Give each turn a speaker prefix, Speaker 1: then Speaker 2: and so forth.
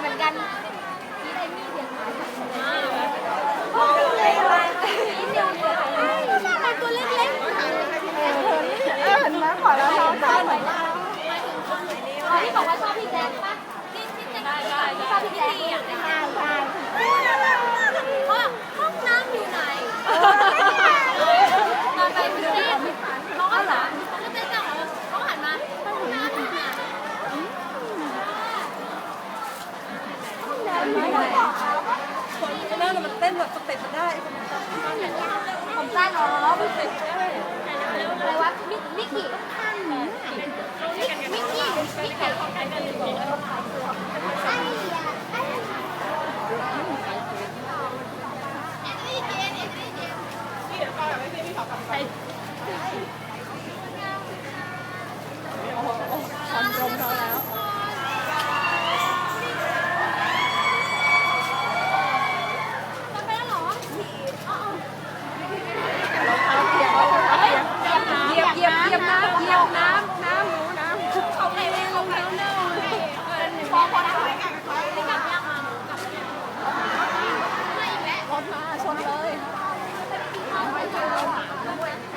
Speaker 1: เหมือนกันที่ได้มีเสียงหมาโอ้ยนี่เดียวเลยน่ารักตัวเล็กๆ
Speaker 2: เห็นไหมขอแล้วเรา
Speaker 1: เหมือนกันที่บอกว่าชอบพี่แจ๊คปะ คนนั่มัน
Speaker 2: เต้นแบบสเต็ปมันได้
Speaker 1: ผมสั้นเนาสเต็ปได้อะไรวะมิมิกี้มิกี้มิกกี้มิกกี้ใช่